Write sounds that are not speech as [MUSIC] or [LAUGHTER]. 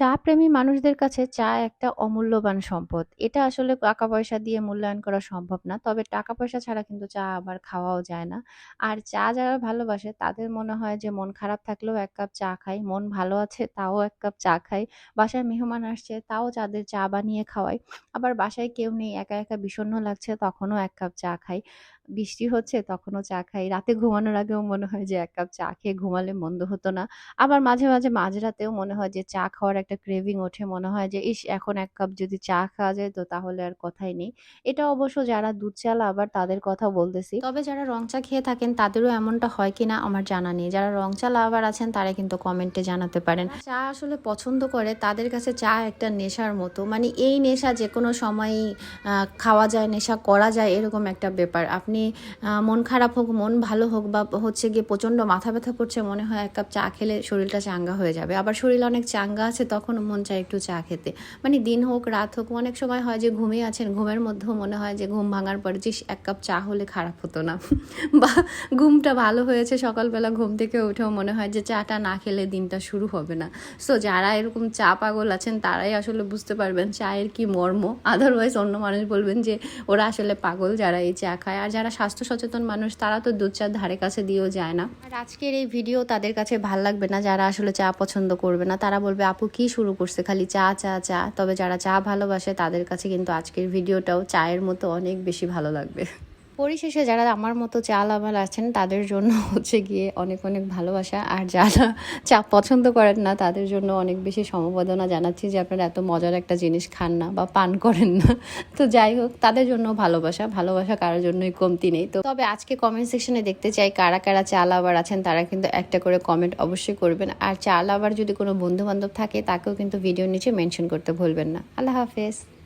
চা প্রেমী মানুষদের কাছে চা একটা অমূল্যবান সম্পদ। এটা আসলে টাকা-পয়সা দিয়ে মূল্যায়ন করা সম্ভব না। তবে টাকা-পয়সা ছাড়া কিন্তু চা আবার খাওয়াও যায় না। আর চা যারা ভালোবাসে তাদের মনে হয় যে মন খারাপ থাকলেও এক কাপ চা খাই। মন ভালো আছে তাও এক কাপ চা খাই। বাসায় মেহমান আসছে তাও তাদের চা বানিয়ে খাওয়াই। আবার বাসায় কেউ নেই একা, একা বিষণ্ণ লাগছে তখনও এক কাপ চা খাই। বৃষ্টি হচ্ছে তখনও চা খাই। রাতে ঘুমানোর আগেও মনে হয় যে এক কাপ চা খেয়ে ঘুমালে মন্দ হতো না। আবার মাঝে, মাঝে মাঝরাতেও মনে হয় যে চা খাওয়ার একটা ক্রেভিং ওঠে। মনে হয় যে ইস! এখন এক কাপ যদি চা খাওয়া যায় তো তাহলে আর কথাই নেই। এটা অবশ্য যারা দুধ চা আবার তাদের কথা বলতেছি। তবে যারা রং চা খেয়ে থাকেন তাদেরও এমনটা হয় কিনা আমার জানা নেই। যারা রং চা লাভার আছেন তারা কিন্তু কমেন্টে জানাতে পারেন। চা আসলে পছন্দ করে তাদের কাছে চা একটা নেশার মতো। মানে এই নেশা যেকোনো সময়ই আ খাওয়া যায়, নেশা করা যায় এরকম একটা ব্যাপার। আপনি আ মন খারাপ হোক, মন ভালো হোক বা হচ্ছে গিয়ে প্রচণ্ড মাথা ব্যথা করছে মনে হয় এক কাপ চা খেলে শরীরটা চাঙ্গা হয়ে যাবে। আবার শরীর অনেক চাঙ্গা আছে তখন মন চায় একটু চা খেতে। মানে দিন হোক, রাত হোক অনেক সময় হয় যে ঘুমিয়ে আছেন, ঘুমের মধ্যেও মনে হয় যে ঘুম ভাঙার পরে যে এক কাপ চা হলে খারাপ হতো না। [LAUGHS] বা ঘুমটা ভালো হয়েছে সকালবেলা ঘুম থেকে উঠেও মনে হয় যে চাটা না খেলে দিনটা শুরু হবে না। সো যারা এরকম চা পাগল আছেন তারাই আসলে বুঝতে পারবেন চায়ের কি মর্ম। আদারওয়াইজ অন্য মানুষ বলবেন যে ওরা আসলে পাগল যারা এই চা খায়। আর যারা স্বাস্থ্য সচেতন মানুষ তারা তো দুধ চার ধারে কাছে দিয়েও যায় না। আর আজকের এই ভিডিও তাদের কাছে ভালো লাগবে না যারা আসলে চা পছন্দ করবে না। তারা বলবে আপু কি শুরু করছে খালি চা, চা, চা। তবে যারা চা ভালোবাসে তাদের কাছে কিন্তু আজকের ভিডিওটাও চায়ের মতো অনেক বেশি ভালো লাগবে। পরিশেষে যারা আমার মতো চা লাভার আছেন তাদের জন্য হচ্ছে গিয়ে অনেক, অনেক ভালোবাসা। আর যারা চা পছন্দ করেন না তাদের জন্য অনেক বেশি সমবেদনা জানাচ্ছি যে আপনারা এত মজার একটা জিনিস খান না বা পান করেন না। তো যাই হোক তাদের জন্য ভালোবাসা। ভালোবাসা কারোর জন্যই কমতি নেই। তো তবে আজকে কমেন্ট সেকশনে দেখতে চাই কারা, কারা চা লাভার আছেন তারা কিন্তু একটা করে কমেন্ট অবশ্যই করবেন। আর চা লাভার যদি কোনো বন্ধু-বান্ধব থাকে তাকেও কিন্তু ভিডিওর নিচে মেনশন করতে ভুলবেন না। আল্লাহ হাফেজ।